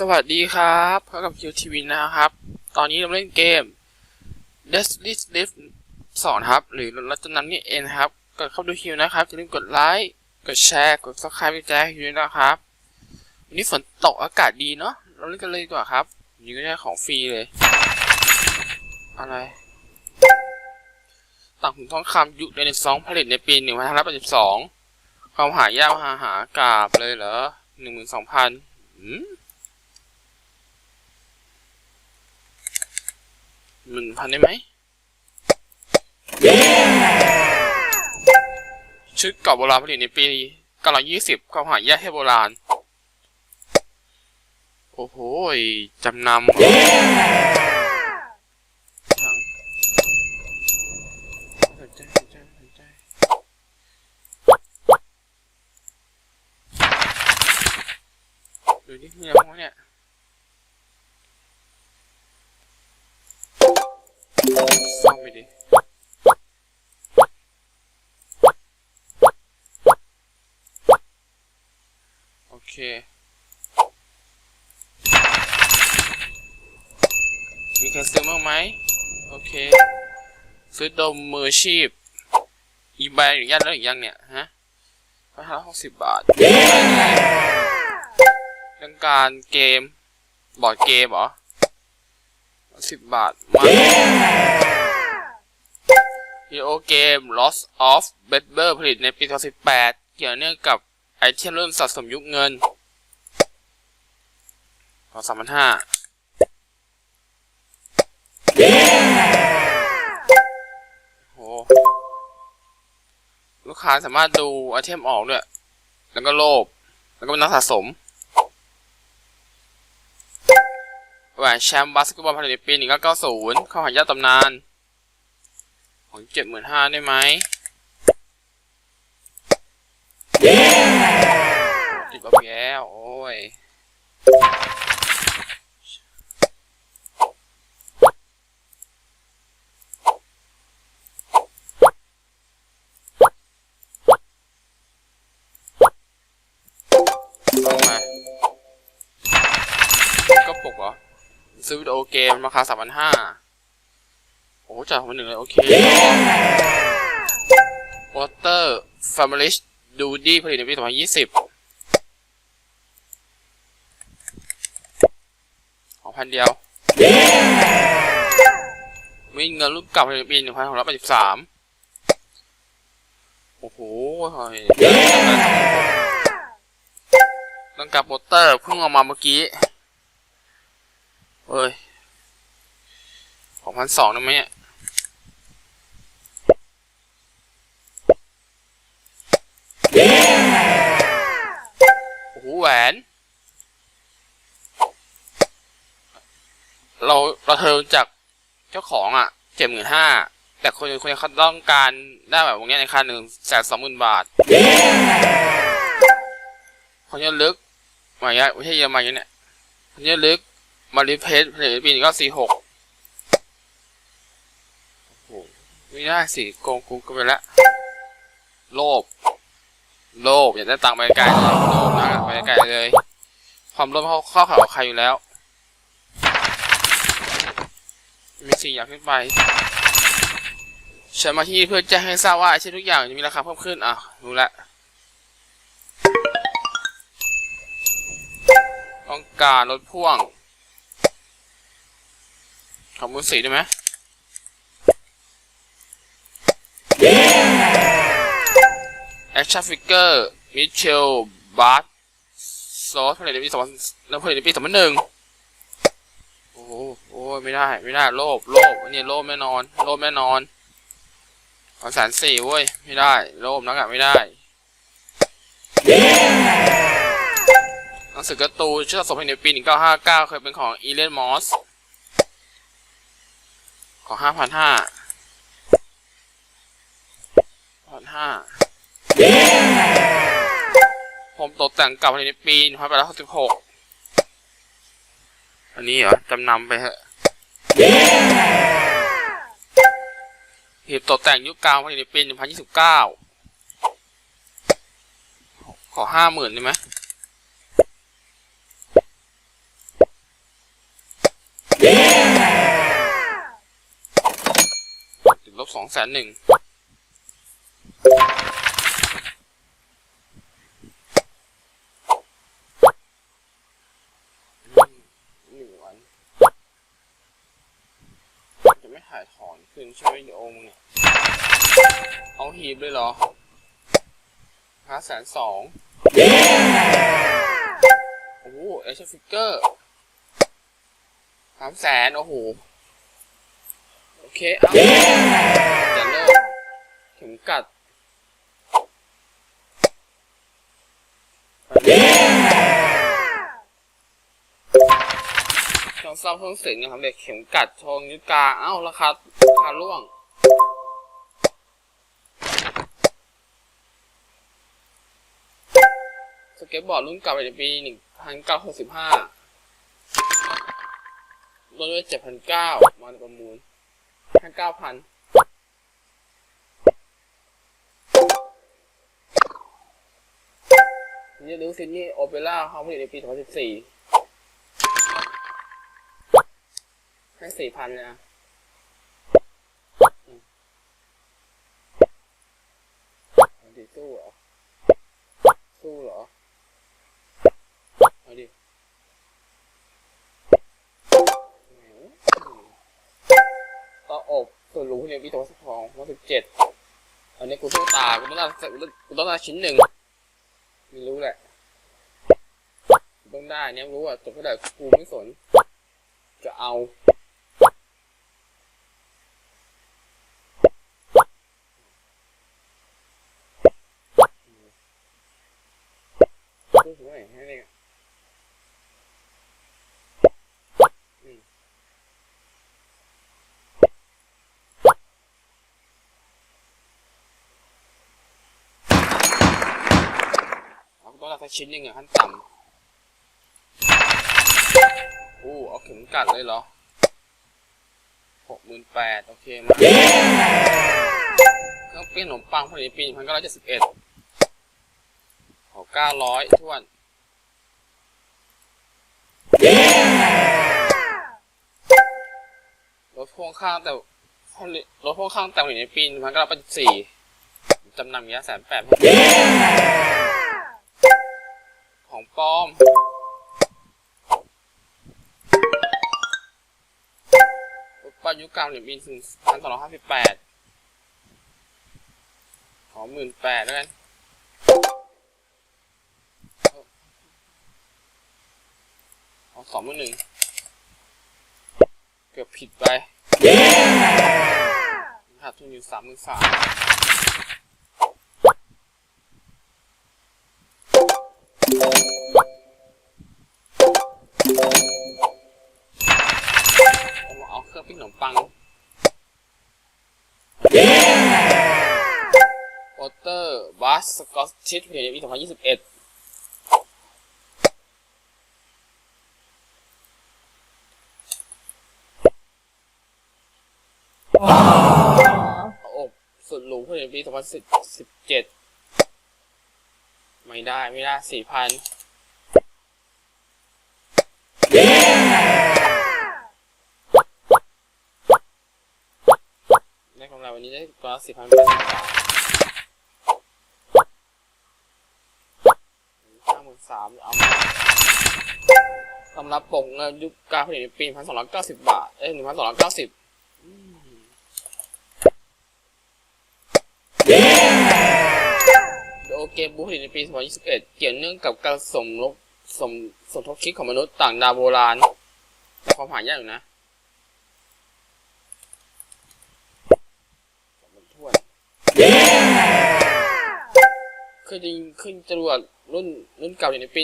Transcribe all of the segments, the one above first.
สวัสดีครับพบกับคิวทีวีนะครับ ตอนนี้เราเล่นเกม Destiny Lift 2ครับ หรือรัตนำนี่เองครับกดเข้าดูคิวนะครับอย่าลืมกดไลค์กดแชร์กด subscribe ให้แจ้งคิวด้วยนะครับวันนี้ฝนตกอากาศดีเนาะเราเล่นกันเลยดีกว่าครับนี่ก็ได้ของฟรีเลย อะไร ต่างขุนทองคำยุคเดนสองผลิตในปี1582ความหายากหาหากาบเลยเหรอ12,000อืมหนึ่งพัน ได้ไหมชุดเกาะโบราณผลิตในปี920ความหายากให้โบราณ โอ้โหยจำนำเหรอสนใจสนใจสนใจดูนี่มีอะไรบ้างวะเนี่ย ซ่อมไปดิโอเคมีใครซื้อบ้งไหมโอเค ซื้อดมมือชีพ อีใบหรือยัดแล้วหรือยังเนี่ยฮะพันห้าหกสิบบาทเรื่องการเกม บอร์ดเกมเหรอ สิบบาทมาวิดีโอเกม Lost of b e d b e r ผลิตในปี 2018 เกี่ยวเนื่องกับไอเทมรุ่นสะสมยุคเงินขอสามพันห้าโห ลูกค้าสามารถดูไอเทมออกด้วย แล้วก็โลภแล้วก็เป็นนักสะสม แหวนแชมป์บาสเกตบอลผลิตในปี1990 เข้าหายาตำนานของเจ็ดหมื่นห้าได้ไหมติดลบอีกแล้ว โอ้ยมาก็ปกเหรอ ซื้อวิดีโอเกมราคาสามพันห้าโอ้จ่ายคนหนึ่งเลยโอเควอเตอร์ฟาร์มลิชดูดี้ผลิตในปี2020ของพันเดียวมีเงินรุ่นเก่าผลิตในปี1683โอ้โหต้องการโปสเตอร์เพิ่งออกมาเมื่อกี้ เอ้ยของพันสองนะไหมเนี่ยโอ้โหแหวน เราเราเทิงจากเจ้าของอะเจ็ดหมื่นห้าแต่คนคนเขาต้องการได้แบบวงเนี้ยในค่าหนึ่งแสนสองหมื่นบาทคนยลึกมาเยอะไม่ใช่เยอะมาเยอะเนี่ยคนยลึก มาริเพสผลิตปีนี้ก็สี่หกไม่ได้สิโกงกูก็ไปละโลภโลภอยากได้ตังค์ไปไกลเลยโลภนะไปไกลเลย ความโลภเขาเข้าเขาใครอยู่แล้ว มีสี่อย่างขึ้นไปฉันมาที่นี่เพื่อแจ้งให้ทราบว่าไอเช่นทุกอย่างจะมีราคาเพิ่มขึ้นอะรู้ละต้องการรถพ่วง ขอบคุณสีได้ไหมแอคชั่นฟิกเกอร์มิเชลบาร์ตซอสผลิตในปีสองพันผลิตในปีสองพันหนึ่งโอ้โหโอ้ยไม่ได้ ไม่ได้ โลภ โลภ อันนี้โลภแน่นอน โลภแน่นอนขอแสนสี่เว้ย ไม่ได้ โลภนักอะไม่ได้หนังสือการ์ตูนชื่อสมผลิตในปีหนึ่งเก้าห้าเก้าเคยเป็นของอีเลนมอส ขอห้าพันห้าพันห้าผมตกแต่งเก่าในปีหนึ่งพันแปดร้อยหกสิบหกอันนี้เหรอ จำนำไปเถอะหีบตกแต่งยุคกลางในปีหนึ่งพันยี่สิบเก้าขอห้าหมื่นได้ไหม สองแสนหนึ่งหนึ่งวันจะไม่ถ่ายถอนคืนใช่ไหมวิดีโอมึงเนี่ยเอาหีบเลยเหรอห้าแสนสองโอ้โหเอชฟิกเกอร์สามแสนโอ้โห เคเอาจะเลิกเข็มกัดช่องซ่อมเครื่องเสียงนี่ยทำเด็กเข็มกัดทองนิ้วกาเอ้าราคาราคาร่วงสเก็ตบอร์ดรุ่นเก่าในปีหนึ่งพันเก้าหกสิบห้าลดด้วยเจ็ดพันเก้ามาในประมูล ห้งเก้าพันนี่ลิวซินนี่โอเปร่าเขาผลิตในปี 2014 ให้สี่พันเลยนะ ส่วนรู้เนี่ยปีสองพันสองพันสิบเจ็ดอันนี้กูสู้ตากูต้องการกูต้องกาชิ้นหนึ่งไม่รู้แหละกูต้องได้เนี่ยรู้อะจบเท่าไหร่กูไม่สน จะเอาสู้ถึงไหนให้เนี่ยอืมเอาต้องการ สักชิ้นหนึ่งอะขั้นต่ำโอ้เอาเข็มกัดเลยเหรอหกหมื่นแปดโอเคมาเครื่องปิ้งขนมปังผลิตปีพันเก้าร้อยเจ็ดสิบเอ็ดขอเก้าร้อยทวนรถพ่วงข้างแต่รถพ่วงข้างแต่งอยู่ในปีมันก็รับเป็นสี่จำนำเงี้ยแสนแปด ของปลอมรถป้ายุคกลางเหรียญปีถึงพันสองร้อยห้าสิบแปดขอหมื่นแปดแล้วกันเอาสองหมื่นหนึ่ง เกือบผิดไปขาดทุนอยู่สามหมื่นสาม ผมเอาเครื่องปิ้งขนมปังวอเตอร์บัสสกอตชิดเพลย์ปีสองพันยี่สิบเอ็ดอบสุดหรูเพื่อปีสองพันสิบสิบเจ็ดไม่ได้ ไม่ได้สี่พัน ได้กำไรวันนี้ได้ตัวสี่พันแปดสิบบาทห้าหมื่นสามเอามาสำหรับปกเงินยุคการผลิตในปีพันสองร้อยเก้าสิบบาท เอ้ยหนึ่งพันสองร้อยเก้าสิบโอเกมบูผลิตในปี2021เกี่ยวเนื่องกับการสมรบสมสมทบคิดของมนุษย์ต่างดาวโบราณความหายากอยู่นะสองพันถ้วน เคยยิงขึ้นจรวดรุ่นรุ่นเก่าอยู่ในปี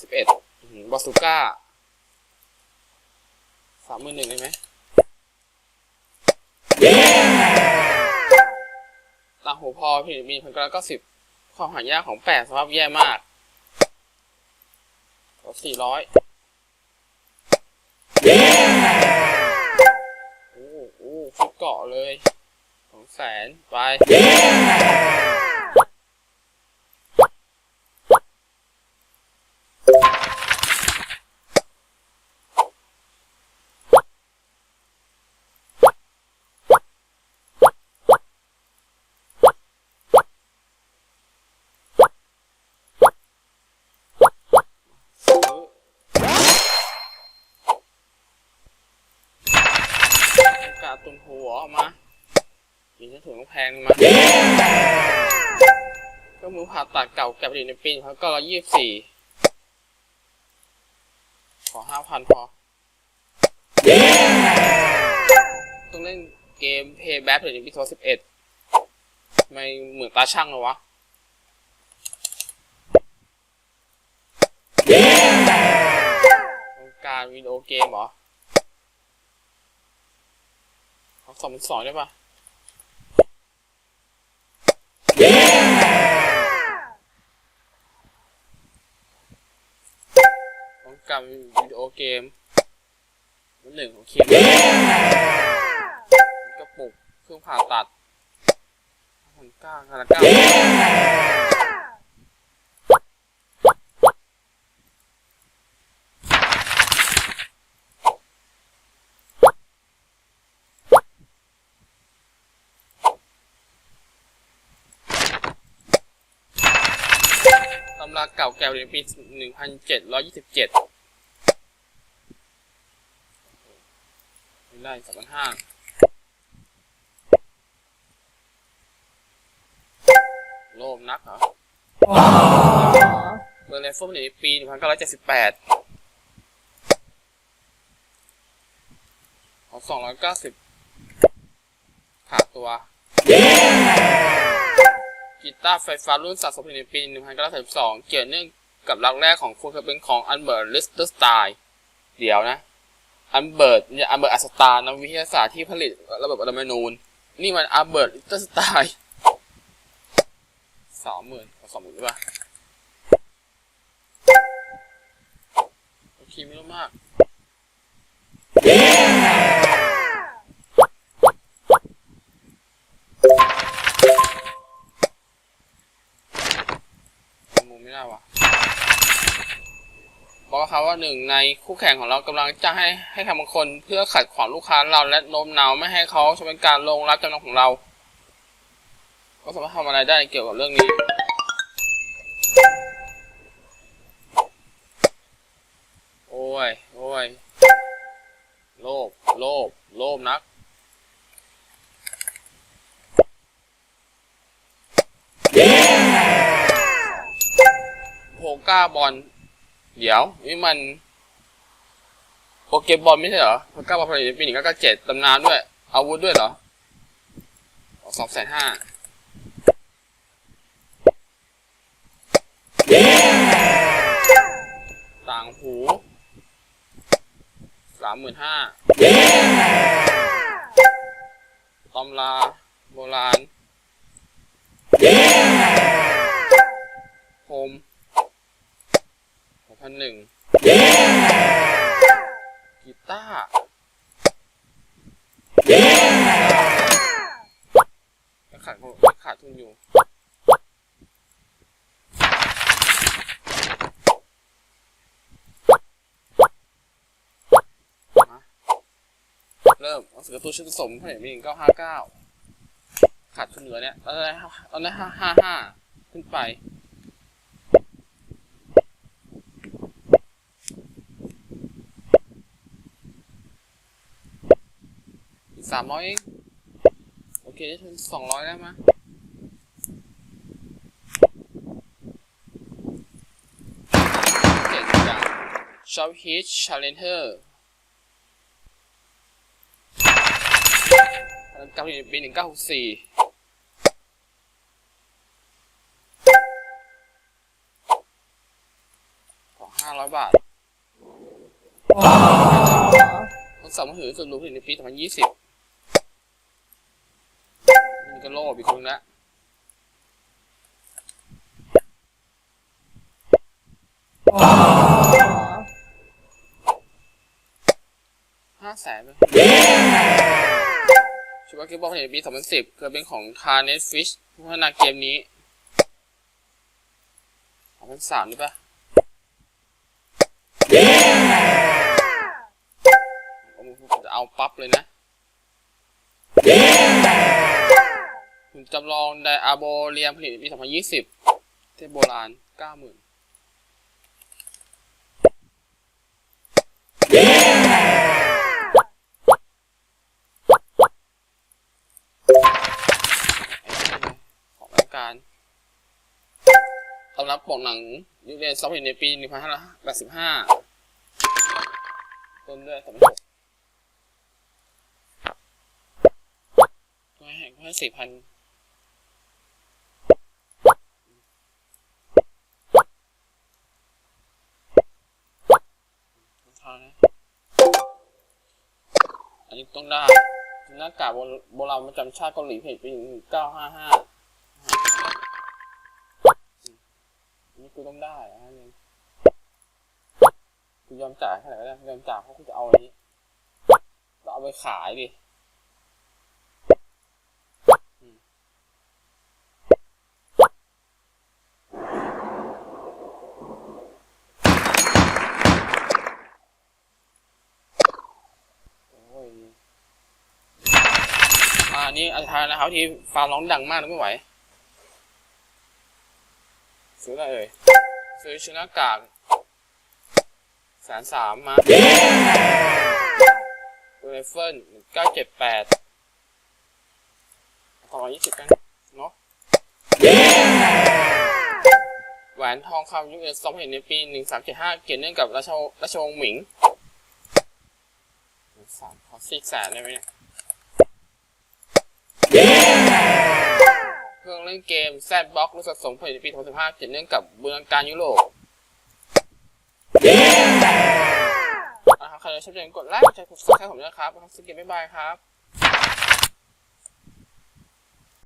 1931บอสุก้าสามหมื่นหนึ่งได้ไหมต่างหูพอผลิตปีพันเก้าร้อยเก้าสิบความหายากของแปดสภาพแย่มากลดสี่ร้อยโอ้โหฟุตเกาะเลยสอง แสนไป cả tuần hồ mà ถุงแพงมาก็มือผ่าตัดเก่าแก่ไปในปีเขาก็ร้อยยี่สิบสี่ขอห้าพันพอต้องเล่นเกม Payback ถึงปีสิบเอ็ดไม่เหมือนตาช่างเลยวะต้องการวิดีโอเกมเหรอเอาสองเป็นสองได้ปะ รรมวิดีโอเกมหนึ่งของเคมีกระปุกเครื่องผ่าตัดหันก้างหันก้างตำราเก่าแก่เรียนปี 1727 ได้สองพันห้าโลภนักเหรอเบอร์เลฟเฟอร์ในปี1978ของ290ขาดตัวกีตาร์ไฟฟ้ารุ่นสะสมในปี 1932 เกี่ยวเนื่องกับรักแรกของคุณคือเป็นของอันเบิร์ตลิสเตอร์สไตล์เดี๋ยวนะ อันเบิร์ตเนี่ยอันเบิร์ตอัสตานักวิทยาศาสตร์ที่ผลิตระบบอะตอมนูนนี่มันอันเบิร์ตลิตเตอร์สไตล์สองหมื่นสองหมื่นหรือเปล่าโอเคไม่รู้มาก บอกเขาว่าหนึ่งในคู่แข่งของเรากำลังจะให้ให้คำบางคนเพื่อขัดขวางลูกค้าเราและโน้มน้าวไม่ให้เขาใช้เป็นการลงรับจำนำของเรา ก็สามารถทำอะไรได้เกี่ยวกับเรื่องนี้โอ้ยโอ้ยโลภโลภโลภนักโพก้าบอล เดี๋ยว นี่มันโปเกบอลไม่ใช่เหรอโพก้าบอลผลิตในปีหนึ่งเก้าเจ็ดตำนานด้วย อาวุธด้วยเหรอสองแสนห้าต่างหูสามหมื่นห้าตำราโบราณโฮม หกพันหนึ่งกีตาร์ยังขาดยังขาดทุนอยู่เริ่มหนังสือกตูชุดผสมผลิตปีหนึ่งเก้าห้าเก้าขาดทุนเหลือเนี่ยตอนนั้ตอนนั้นห้าห้าห้าขึ้นไป สามร้อยเองโอเคได้ทุนสองร้อยแล้วมาเก่งจังชอปฮิตชาเลนเทอร์กำลังปีหนึ่งเก้าหกสี่ขอห้าร้อยบาทรถสองมือถือสุดหรูผลิตในปีสองพันยี่สิบ บอีกคนละห้าแสนเลยชิวาเกมบอลผลิตในปี 2010เคยเป็นของคาร์เน t ฟิชผู้พัฒนาเกมนี้2003หรือปะผมจะเอาปั๊บเลยนะำลองไดอาโบเรียมผลิตปี 2020 เทพโบราณ 90,000การตอบรับปกหนังยุคเรียนซอฟต์ในปี 1585 ต้นด้วยสมัยหกให้ให้สี่พัน อันนี้ต้องได้หน้ากากโบราณประจำชาติเกาหลีเพจปีหนึ่งเก้าห้าห้าอันนี้กูต้องได้อะฮะเนี่ยกูยอมจ่ายแค่ไหนก็ได้ยอมจ่ายเพราะกูจะเอาอันนี้เราเอาไปขายดิอืมโอ้ย อ่าอันนี้อันท้ายนะครับที่ฟาร์มร้องดังมากนะไม่ไหว ซื้ออะไรเอ่ย ซื้อชุดหน้ากากแสนสามมาไรเฟิลเก้าเจ็ดแปดสองร้อยี่สิบกัน เนาะแหวนทองคำยุคเอสองเห็นในปีหนึ่งสามเจ็ดห้าเกี่ยวเนื่องกับราชวงศ์ราชวงศ์หมิงสามขอสี่แสนได้ไหมเนี่ย เครื่องเล่นเกมแซดบ็อกรู้สะสมผลิตในปี 2015เกี่ยวเนื่องกับเมืองการยุโรปนะครับใครชอบใจกดไลค์กดแชร์กดซับสไครต์ผมด้วยนะครับนะครับสกิปบ๊ายบายครับ